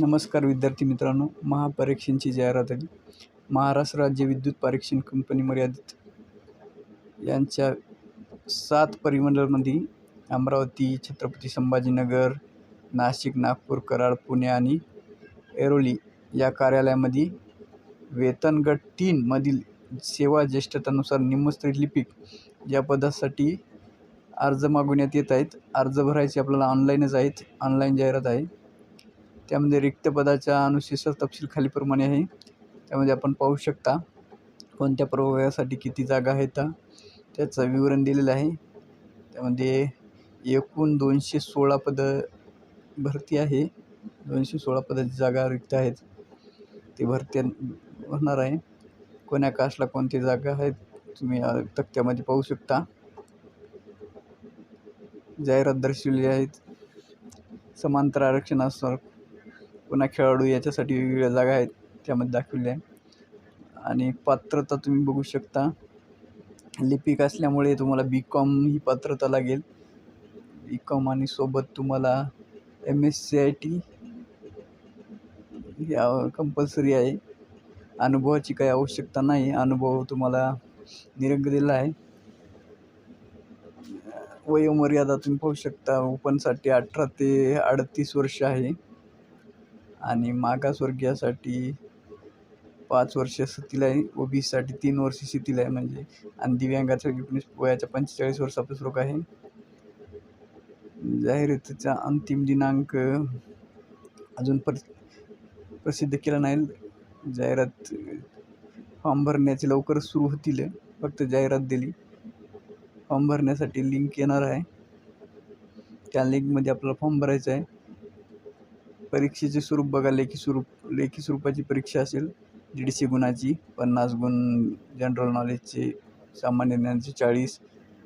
नमस्कार विद्यार्थी मित्रांनो महापरीक्षांची जाहिरात आली महाराष्ट्र राज्य विद्युत परीक्षण कंपनी मर्यादित यांच्या सात परिमंडळामध्ये अमरावती छत्रपती संभाजीनगर नाशिक नागपूर कराड पुणे आणि ऐरोली या कार्यालयामध्ये वेतनगट तीनमधील सेवा ज्येष्ठतानुसार निमस्त्री लिपिक या पदासाठी अर्ज मागवण्यात येत आहेत. अर्ज भरायचे आपल्याला ऑनलाईनच आहेत. ऑनलाईन जाहिरात आहे. त्यामध्ये रिक्त पदाच्या अनुशेष तपशील खालीप्रमाणे आहे. त्यामध्ये आपण पाहू शकता कोणत्या प्रवर्गासाठी किती जागा आहेत. त्याचं विवरण दिलेलं आहे. त्यामध्ये एकूण दोनशे सोळा पदं भरती आहे. दोनशे सोळा पदाची जागा रिक्त आहेत. ते भरती होणार आहे. कोण्या कास्टला कोणती जागा आहेत तुम्ही तक्त्यामध्ये पाहू शकता. जाहिरात दर्शवली आहेत. समांतर आरक्षण असणार पुन्हा खेळाडू याच्यासाठी वेगवेगळ्या जागा आहेत त्यामध्ये दाखवल्या आहे. आणि पात्रता तुम्ही बघू शकता. लिपिक असल्यामुळे तुम्हाला बी कॉम ही पात्रता लागेल. बी कॉम आणि सोबत तुम्हाला M S C I T या कंपल्सरी आहे. अनुभवाची काही आवश्यकता नाही. अनुभव तुम्हाला निरंग दिला आहे. वयोमर्यादा तुम्ही पाहू शकता. ओपनसाठी अठरा ते अडतीस वर्ष आहे. आणि मागासवर्गीयासाठी पाच वर्ष शिथिल आहे. ओ बी सीसाठी तीन वर्ष शिथिल आहे. म्हणजे आणि दिव्यांगाचा एकोणीस वयाच्या पंचेचाळीस वर्षापासून रोग आहे. जाहिरातीचा अंतिम दिनांक अजून पर प्रसिद्ध केला नाही. जाहिरात फॉर्म भरण्याचे लवकरच सुरू होतील. फक्त जाहिरात दिली. फॉर्म भरण्यासाठी लिंक येणार आहे. त्या लिंकमध्ये आपल्याला फॉर्म भरायचा आहे. परीक्षेचे स्वरूप बघा लेखी स्वरूप लेखी स्वरूपाची परीक्षा असेल. दीडशे गुणाची पन्नास गुण जनरल नॉलेजचे सामान्य ज्ञानाचे चाळीस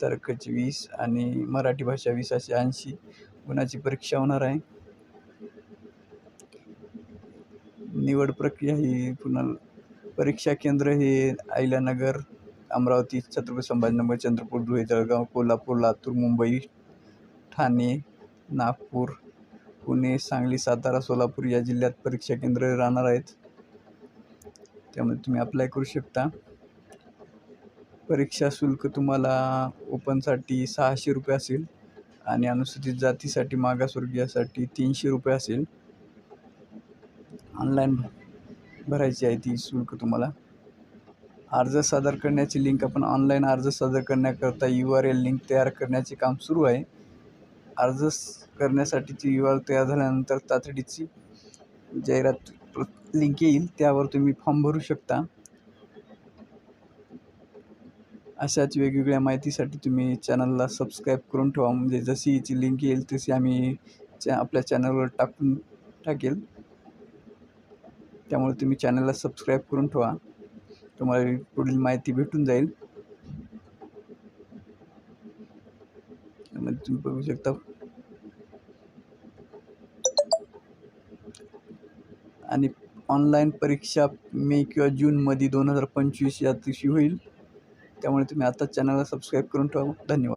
तर्कचे वीस आणि मराठी भाषा वीस असे ऐंशी गुणाची परीक्षा होणार आहे. निवड प्रक्रिया ही पुन्हा परीक्षा केंद्र हे अहिल्यानगर अमरावती छत्रपती संभाजीनगर चंद्रपूर धुळे जळगाव कोल्हापूर लातूर मुंबई ठाणे नागपूर पुणे सांगली सातारा सोलापूर या जिल्ह्यात परीक्षा केंद्र राहणार आहेत. त्यामुळे तुम्ही अप्लाय करू शकता. परीक्षा शुल्क तुम्हाला ओपनसाठी सहाशे रुपये असेल आणि अनुसूचित जातीसाठी मागासवर्गीयासाठी तीनशे रुपये असेल. ऑनलाईन भरायची आहे ती शुल्क तुम्हाला. अर्ज सादर करण्याची लिंक आपण ऑनलाईन अर्ज सादर करण्याकरता यू आर एल लिंक तयार करण्याचे काम सुरू आहे. अर्ज स- करण्यासाठीची यू आर तयार झाल्यानंतर तातडीची जाहिरात लिंक येईल त्यावर तुम्ही फॉर्म भरू शकता. अशाच वेगवेगळ्या माहितीसाठी तुम्ही चॅनलला सबस्क्राईब करून ठेवा. म्हणजे जशी याची लिंक येईल तशी आम्ही च्या आपल्या चॅनलवर टाकून टाकेल. त्यामुळे तुम्ही चॅनलला सबस्क्राईब करून ठेवा. तुम्हाला पुढील माहिती भेटून जाईल त्यामध्ये तुम्ही बघू शकता. आणि ऑनलाईन परीक्षा मे किंवा जूनमध्ये दोन हजार पंचवीस या दिवशी होईल. त्यामुळे तुम्ही आता चॅनलला सबस्क्राईब करून ठेवा. धन्यवाद.